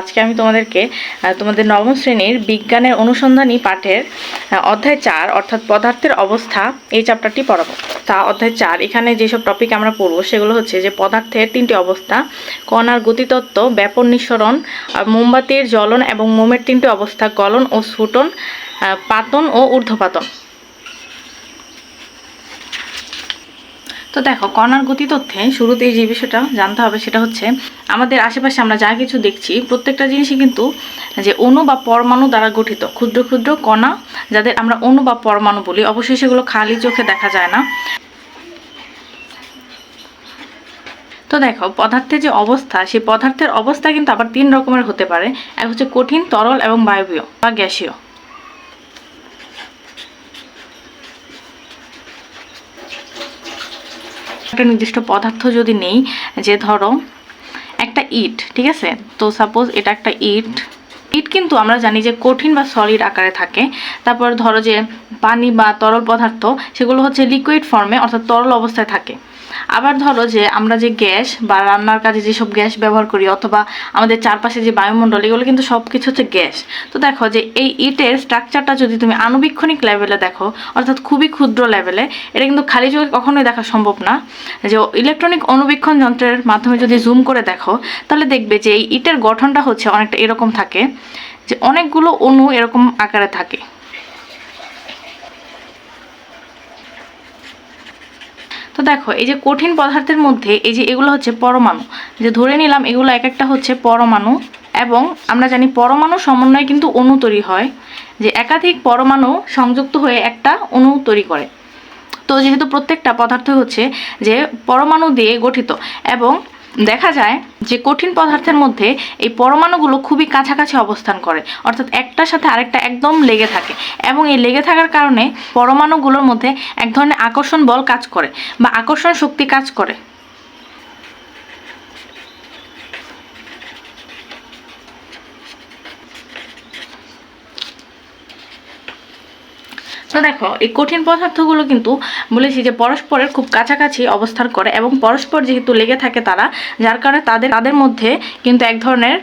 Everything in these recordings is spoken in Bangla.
আজকে আমি তোমাদেরকে তোমাদের নবম শ্রেণির বিজ্ঞানের অনুসন্ধানী পাঠের অধ্যায় চার, অর্থাৎ পদার্থের অবস্থা, এই চ্যাপ্টারটি পড়াবো। তা অধ্যায় চার, এখানে যেসব টপিক আমরা পড়ব, সেগুলো হচ্ছে যে পদার্থের তিনটি অবস্থা, কণার গতিতত্ত্ব, ব্যাপন নিঃসরণ মোমবাতির জ্বলন এবং মোমের তিনটি অবস্থা, গলন ও স্ফুটন পাতন ও ঊর্ধ্বপাতন। তো দেখো, কণার গতি তথ্যে শুরুতেই যে বিষয়টা জানতে হবে সেটা হচ্ছে, আমাদের আশেপাশে আমরা যা কিছু দেখছি, প্রত্যেকটা জিনিসই কিন্তু যে অণু বা পরমাণু দ্বারা গঠিত, ক্ষুদ্র ক্ষুদ্র কণা, যাদের আমরা অণু বা পরমাণু বলি অবশ্যই সেগুলো খালি চোখে দেখা যায় না। তো দেখো, পদার্থের যে অবস্থা, সেই পদার্থের অবস্থা কিন্তু আবার তিন রকমের হতে পারে। এক হচ্ছে কঠিন, তরল এবং বায়বীয় বা গ্যাসীয়। একটা নির্দিষ্ট পদার্থ যদি নেই, যে ধরো একটা ইট, ঠিক আছে? তো সাপোজ এটা একটা ইট। ইট কিন্তু আমরা জানি যে কঠিন বা সলিড আকারে থাকে। তারপর ধরো যে পানি বা তরল পদার্থ, সেগুলো হচ্ছে লিকুইড ফর্মে অর্থাৎ তরল অবস্থায় থাকে। আবার ধরো যে আমরা যে গ্যাস বা রান্নার কাজে যেসব গ্যাস ব্যবহার করি অথবা আমাদের চারপাশে যে বায়ুমণ্ডল, এগুলো কিন্তু সব কিছু হচ্ছে গ্যাস। তো দেখো যে এই ইটের স্ট্রাকচারটা যদি তুমি আণুবীক্ষণিক লেভেলে দেখো, অর্থাৎ খুবই ক্ষুদ্র লেভেলে এটা কিন্তু খালি চোখে কখনোই দেখা সম্ভব না। যে ইলেকট্রনিক অনুবীক্ষণ যন্ত্রের মাধ্যমে যদি জুম করে দেখো, তাহলে দেখবে যে এই ইটের গঠনটা হচ্ছে অনেকটা এরকম থাকে, যে অনেকগুলো অণু এরকম আকারে থাকে। তো দেখো, এই যে কঠিন পদার্থের মধ্যে এই যে এগুলো হচ্ছে পরমাণু। যে ধরে নিলাম এগুলো এক একটা হচ্ছে পরমাণু এবং আমরা জানি পরমাণু সমন্বয়ে কিন্তু অণু তৈরি হয়, যে একাধিক পরমাণু সংযুক্ত হয়ে একটা অণু তৈরি করে। তো যেহেতু প্রত্যেকটা পদার্থ হচ্ছে যে পরমাণু দিয়ে গঠিত এবং দেখা যায় যে কঠিন পদার্থের মধ্যে এই পরমাণুগুলো খুবই কাছাকাছি অবস্থান করে। অর্থাৎ একটার সাথে আরেকটা একদম লেগে থাকে এবং এই লেগে থাকার কারণে পরমাণুগুলোর মধ্যে এক ধরনের আকর্ষণ বল কাজ করে বা আকর্ষণ শক্তি কাজ করে। তো দেখো, এই কঠিন পদার্থগুলো কিন্তু বলেছি যে পরস্পরের খুব কাছাকাছি অবস্থান করে এবং পরস্পর যেহেতু লেগে থাকে তারা, যার কারণে তাদের তাদের মধ্যে কিন্তু এক ধরনের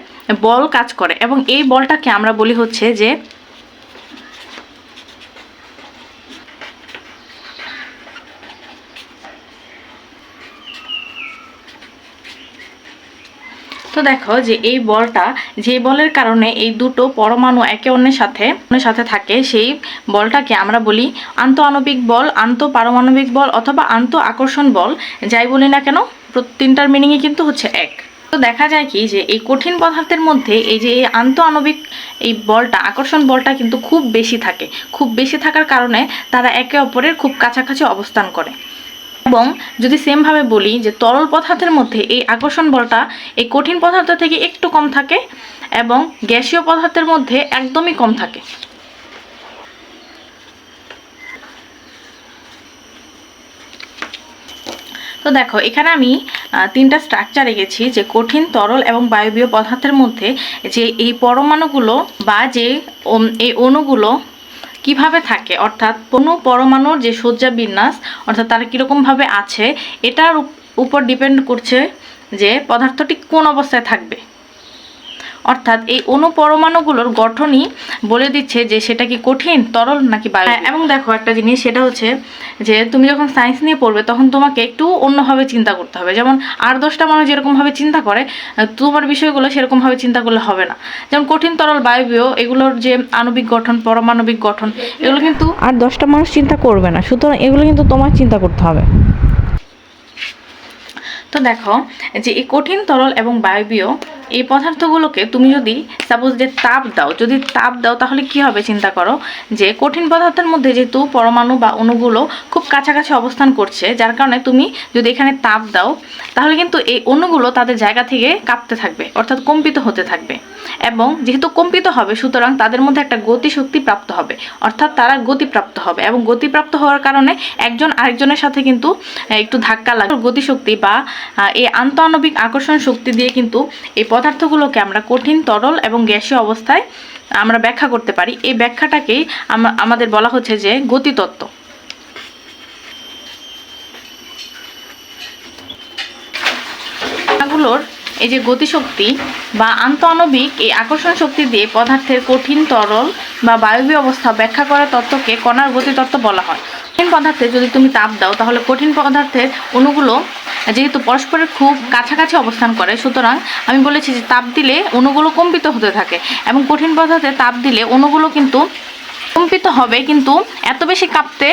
বল কাজ করে এবং এই বলটাকে আমরা বলি হচ্ছে যে তো দেখো যে এই বলটা যে বলের কারণে এই দুটো পরমাণু একে অন্যের সাথে অন্যের সাথে থাকে, সেই বলটাকে আমরা বলি আন্ত আণবিক বল আন্ত পারমাণবিক বল অথবা আন্ত আকর্ষণ বল। যাই বলি না কেন তিনটার মিনিংই কিন্তু হচ্ছে এক। তো দেখা যায় কি যে এই কঠিন পদার্থের মধ্যে এই যে এই আন্ত আণবিক এই বলটা, আকর্ষণ বলটা কিন্তু খুব বেশি থাকে। খুব বেশি থাকার কারণে তারা একে অপরের খুব কাছাকাছি অবস্থান করে। এবং যদি সেমভাবে বলি যে তরল পদার্থের মধ্যে এই আকর্ষণ বলটা এই কঠিন পদার্থ থেকে একটু কম থাকে এবং গ্যাসীয় পদার্থের মধ্যে একদমই কম থাকে। তো দেখো, এখানে আমি তিনটা স্ট্রাকচার এঁকেছি যে কঠিন, তরল এবং বায়বীয় পদার্থের মধ্যে যে এই পরমাণুগুলো বা যে এই অণুগুলো কীভাবে থাকে? অর্থাৎ কোনো পরমাণুর যে শয্যা বিন্যাস, অর্থাৎ তারা কীরকমভাবে আছে, এটার উপর ডিপেন্ড করছে যে পদার্থটি কোন অবস্থায় থাকবে। অর্থাৎ এই অণু পরমাণুগুলোর গঠনই বলে দিচ্ছে যে সেটা কি কঠিন তরল নাকি বায়ু? এবং দেখো একটা জিনিস সেটা হচ্ছে যে তুমি যখন সায়েন্স নিয়ে পড়বে তখন তোমাকে একটু অন্যভাবে চিন্তা করতে হবে। যেমন আর দশটা মানুষ যেরকমভাবে চিন্তা করে তোমার বিষয়গুলো সেরকমভাবে চিন্তা করলে হবে না। যেমন কঠিন তরল বায়বীয় এগুলোর যে আণবিক গঠন পরমাণবিক গঠন এগুলো কিন্তু আর দশটা মানুষ চিন্তা করবে না সুতরাং এগুলো কিন্তু তোমার চিন্তা করতে হবে। তো দেখো যে এই কঠিন তরল এবং বায়বীয় এই পদার্থগুলোকে তুমি যদি সাপোজ যে তাপ দাও, যদি তাপ দাও তাহলে কি হবে চিন্তা করো? যে কঠিন পদার্থের মধ্যে যেহেতু পরমাণু বা অণুগুলো খুব কাছাকাছি অবস্থান করছে, যার কারণে তুমি যদি এখানে তাপ দাও, তাহলে কিন্তু এই অণুগুলো তাদের জায়গা থেকে কাঁপতে থাকবে, অর্থাৎ কম্পিত হতে থাকবে। এবং যেহেতু কম্পিত হবে, সুতরাং তাদের মধ্যে একটা গতিশক্তি প্রাপ্ত হবে, অর্থাৎ তারা গতিপ্রাপ্ত হবে। এবং গতিপ্রাপ্ত হওয়ার কারণে একজন আরেকজনের সাথে কিন্তু একটু ধাক্কা লাগে। গতিশক্তি বা এই আন্তঃআণবিক আকর্ষণ শক্তি দিয়ে কিন্তু এই পদার্থগুলোকে আমরা কঠিন, তরল এবং গ্যাসীয় অবস্থায় আমরা ব্যাখ্যা করতে পারি। এই ব্যাখ্যাটাকেই আমাদের বলা হচ্ছে যে গতিতত্ত্ব। গুলোর এই যে গতিশক্তি বা আন্তঃআণবিক এই আকর্ষণ শক্তি দিয়ে পদার্থের কঠিন, তরল বা বায়বীয় অবস্থা ব্যাখ্যা করা তত্ত্বকে কণার গতিতত্ত্ব বলা হয়। কঠিন পদার্থে যদি তুমি তাপ দাও, তাহলে কঠিন পদার্থের অণুগুলো যেহেতু পরস্পরের খুব কাছাকাছি অবস্থান করে, সুতরাং আমি বলেছি যে তাপ দিলে অণুগুলো কম্পিত হতে থাকে এবং কঠিন পদার্থে তাপ দিলে অণুগুলো কিন্তু কম্পিত হবে, কিন্তু এত বেশি কাঁপতে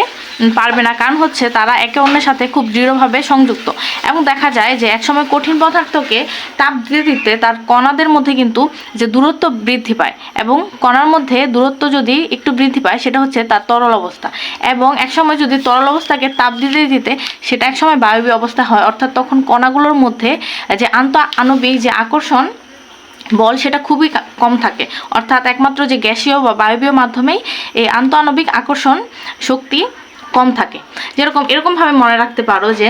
পারবে না। কারণ হচ্ছে তারা একে অন্যের সাথে খুব দৃঢ়ভাবে সংযুক্ত। এবং দেখা যায় যে একসময় কঠিন পদার্থকে তাপ দিতে দিতে তার কণাদের মধ্যে কিন্তু যে দূরত্ব বৃদ্ধি পায় এবং কণার মধ্যে দূরত্ব যদি একটু বৃদ্ধি পায়, সেটা হচ্ছে তার তরল অবস্থা। এবং একসময় যদি তরল অবস্থাকে তাপ দিতে দিতে সেটা একসময় বায়বীয় অবস্থা হয়, অর্থাৎ তখন কণাগুলোর মধ্যে যে আন্ত আণবিক যে আকর্ষণ, বল সেটা খুবই কম থাকে। অর্থাৎ একমাত্র যে গ্যাসীয় বা বায়বীয় মাধ্যমেই এই আন্তঃআণবিক আকর্ষণ শক্তি কম থাকে। যেরকম এরকমভাবে মনে রাখতে পারো যে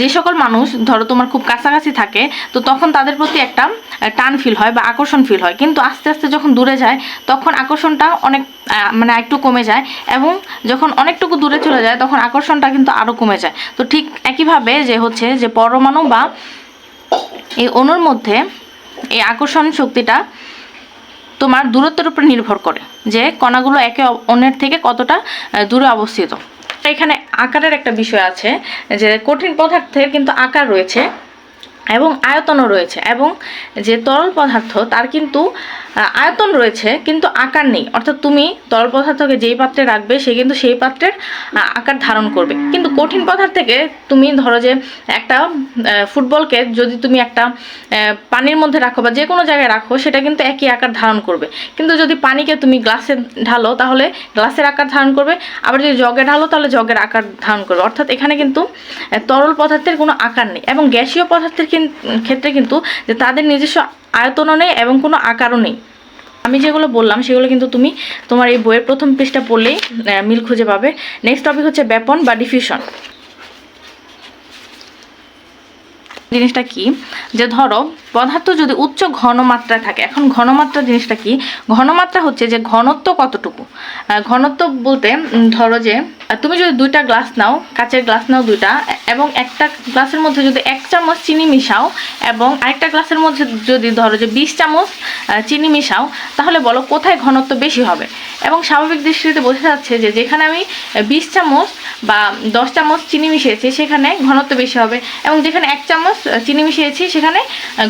যে সকল মানুষ, ধরো তোমার খুব কাছাকাছি থাকে, তো তখন তাদের প্রতি একটা টান ফিল হয় বা আকর্ষণ ফিল হয়। কিন্তু আস্তে আস্তে যখন দূরে যায়, তখন আকর্ষণটা অনেক মানে একটু কমে যায় এবং যখন অনেকটুকু দূরে চলে যায়, তখন আকর্ষণটা কিন্তু আরও কমে যায়। তো ঠিক একইভাবে যে হচ্ছে যে পরমাণু বা এই অণুর মধ্যে এই আকর্ষণ শক্তিটা তোমার দূরত্বের উপর নির্ভর করে যে কণাগুলো একে অন্যের থেকে কতটা দূরে অবস্থিত। এখানে আকারের একটা বিষয় আছে যে কঠিন পদার্থের কিন্তু আকার রয়েছে। এবং আয়তনও রয়েছে এবং যে তরল পদার্থ, তার কিন্তু আয়তন রয়েছে, কিন্তু আকার নেই। অর্থাৎ তুমি তরল পদার্থকে যেই পাত্রে রাখবে, সে কিন্তু সেই পাত্রের আকার ধারণ করবে। কিন্তু কঠিন পদার্থকে তুমি ধরো যে একটা ফুটবলকে যদি তুমি একটা পানির মধ্যে রাখো বা যে কোনো জায়গায় রাখো, সেটা কিন্তু একই আকার ধারণ করবে। কিন্তু যদি পানিকে তুমি গ্লাসে ঢালো, তাহলে গ্লাসের আকার ধারণ করবে। আবার যদি জগে ঢালো, তাহলে জগের আকার ধারণ করবে। অর্থাৎ এখানে কিন্তু তরল পদার্থের কোনো আকার নেই। এবং গ্যাসীয় পদার্থের ক্ষেত্রে কিন্তু যে তাদের নিজস্ব আয়তনও নেই এবং কোনো আকারও নেই। আমি যেগুলো বললাম, সেগুলো কিন্তু তুমি তোমার এই বইয়ের প্রথম পৃষ্ঠা পড়লেই মিল খুঁজে পাবে। নেক্সট টপিক হচ্ছে ব্যাপন বা ডিফিউশন জিনিসটা কি? যে ধরো, পদার্থ যদি উচ্চ ঘনমাত্রায় থাকে, এখন ঘনমাত্রা জিনিসটা কি? ঘনমাত্রা হচ্ছে যে ঘনত্ব কতটুকু? ঘনত্ব বলতে ধরো যে তুমি যদি দুইটা গ্লাস নাও, কাচের গ্লাস নাও দুইটা এবং একটা গ্লাসের মধ্যে যদি এক চামচ চিনি মিশাও এবং আরেকটা গ্লাসের মধ্যে যদি ধরো যে বিশ চামচ চিনি মিশাও, তাহলে বলো কোথায় ঘনত্ব বেশি হবে? এবং স্বাভাবিক দৃষ্টিতে বোঝা যাচ্ছে যে যেখানে আমি বিশ চামচ বা দশ চামচ চিনি মিশিয়েছি, সেখানে ঘনত্ব বেশি হবে এবং যেখানে এক চামচ চিনি মিশিয়েছি, সেখানে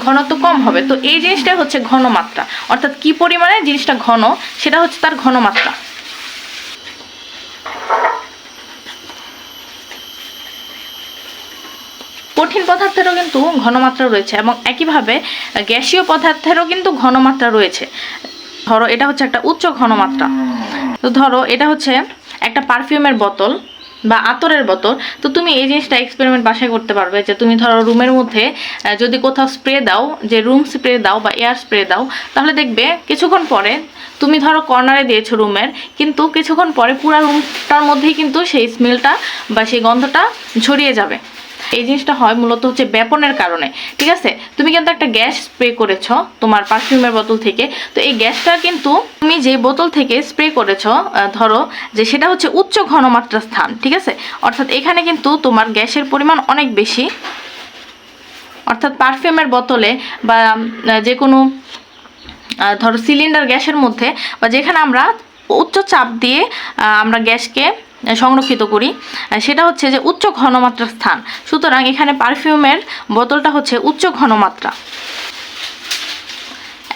ঘনত্ব কম হবে। তো এই জিনিসটা হচ্ছে ঘনমাত্রা। অর্থাৎ কি পরিমাণে জিনিসটা ঘন, সেটা হচ্ছে তার ঘনমাত্রা। কঠিন পদার্থেরও কিন্তু ঘনমাত্রা রয়েছে এবং একইভাবে গ্যাসীয় পদার্থেরও কিন্তু ঘনমাত্রা রয়েছে। ধরো, এটা হচ্ছে একটা উচ্চ ঘনমাত্রা। তো ধরো, এটা হচ্ছে একটা পারফিউমের বোতল বা আতরের বোতল। তো তুমি এই জিনিসটা এক্সপেরিমেন্ট বাসায় করতে পারবে যে তুমি ধরো রুমের মধ্যে যদি কোথাও স্প্রে দাও, যে রুম স্প্রে দাও বা এয়ার স্প্রে দাও, তাহলে দেখবে কিছুক্ষণ পরে তুমি ধরো কর্নারে দিয়েছ রুমের, কিন্তু কিছুক্ষণ পরে পুরো রুমটার মধ্যেই কিন্তু সেই স্মেলটা বা সেই গন্ধটা ছড়িয়ে যাবে। এই জিনিসটা হয় মূলত হচ্ছে ব্যাপনের কারণে, ঠিক আছে? তুমি কিন্তু একটা গ্যাস স্প্রে করেছ তোমার পারফিউমের বোতল থেকে, তো এই গ্যাসটা কিন্তু তুমি যে বোতল থেকে স্প্রে করেছ ধরো যে সেটা হচ্ছে উচ্চ ঘনমাত্রার স্থান, ঠিক আছে? অর্থাৎ এখানে কিন্তু তোমার গ্যাসের পরিমাণ অনেক বেশি। অর্থাৎ পারফিউমের বোতলে বা যে কোনো ধরো সিলিন্ডার গ্যাসের মধ্যে বা যেখানে আমরা উচ্চ চাপ দিয়ে আমরা গ্যাসকে সংরক্ষিত করি। সেটা হচ্ছে যে উচ্চ ঘনমাত্রার স্থান। সুতরাং এখানে পারফিউমের বোতলটা হচ্ছে উচ্চ ঘনমাত্রা।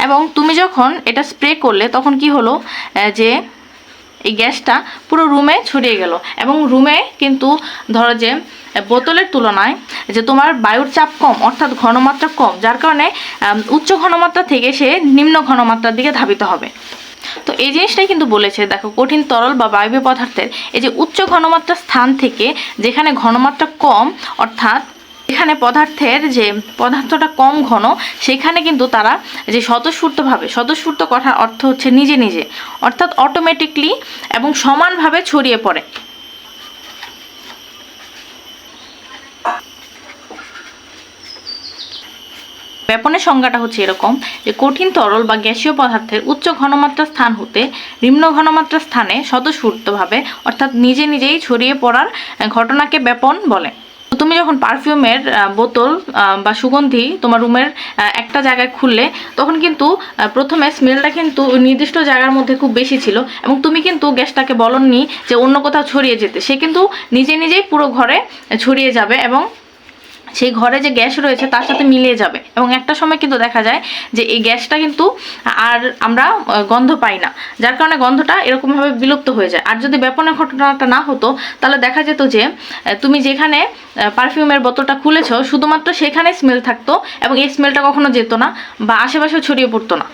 এবং তুমি যখন এটা স্প্রে করলে, তখন কি হলো? যে এই গ্যাসটা পুরো রুমে ছড়িয়ে গেল। এবং রুমে কিন্তু ধরো যে বোতলের তুলনায় যে তোমার বায়ুর চাপ কম, অর্থাৎ ঘনমাত্রা কম, যার কারণে উচ্চ ঘনমাত্রা থেকে সে নিম্ন ঘনমাত্রার দিকে ধাবিত হবে। তো এই জিনিসটাই কিন্তু বলেছে, দেখো, কঠিন তরল বা বায়বীয় পদার্থের এই যে উচ্চ ঘনমাত্রার স্থান থেকে যেখানে ঘনমাত্রা কম, অর্থাৎ এখানে পদার্থের যে পদার্থটা কম ঘন, সেখানে কিন্তু তারা যে স্বতঃস্ফূর্তভাবে, স্বতঃস্ফূর্ত কথার অর্থ হচ্ছে নিজে নিজে, অর্থাৎ অটোমেটিকলি এবং সমানভাবে ছড়িয়ে পড়ে। ব্যাপনের সংজ্ঞাটা হচ্ছে এরকম যে কঠিন তরল বা গ্যাসীয় পদার্থের উচ্চ ঘনমাত্রার স্থান হতে নিম্ন ঘনমাত্রার স্থানে স্বতঃস্ফূর্তভাবে, অর্থাৎ নিজে নিজেই ছড়িয়ে পড়ার ঘটনাকে ব্যাপন বলে। তুমি যখন পারফিউমের বোতল বা সুগন্ধি তোমার রুমের একটা জায়গায় খুললে, তখন কিন্তু প্রথমে স্মেলটা কিন্তু নির্দিষ্ট জায়গার মধ্যে খুব বেশি ছিল এবং তুমি কিন্তু গ্যাসটাকে বলননি যে অন্য কোথাও ছড়িয়ে যেতে। সে কিন্তু নিজে নিজেই পুরো ঘরে ছড়িয়ে যাবে এবং সেই ঘরে যে গ্যাস রয়েছে তার সাথে মিলিয়ে যাবে। এবং একটা সময় কিন্তু দেখা যায় যে এই গ্যাসটা কিন্তু আর আমরা গন্ধ পাই না। যার কারণে গন্ধটা এরকমভাবে বিলুপ্ত হয়ে যায়। আর যদি ব্যাপনের ঘটনাটা না হতো, তাহলে দেখা যেত যে তুমি যেখানে পারফিউমের বোতলটা খুলেছো, শুধুমাত্র সেখানে স্মেল থাকতো এবং এই স্মেলটা কখনো যেত না বা আশেপাশেও ছড়িয়ে পড়তো না।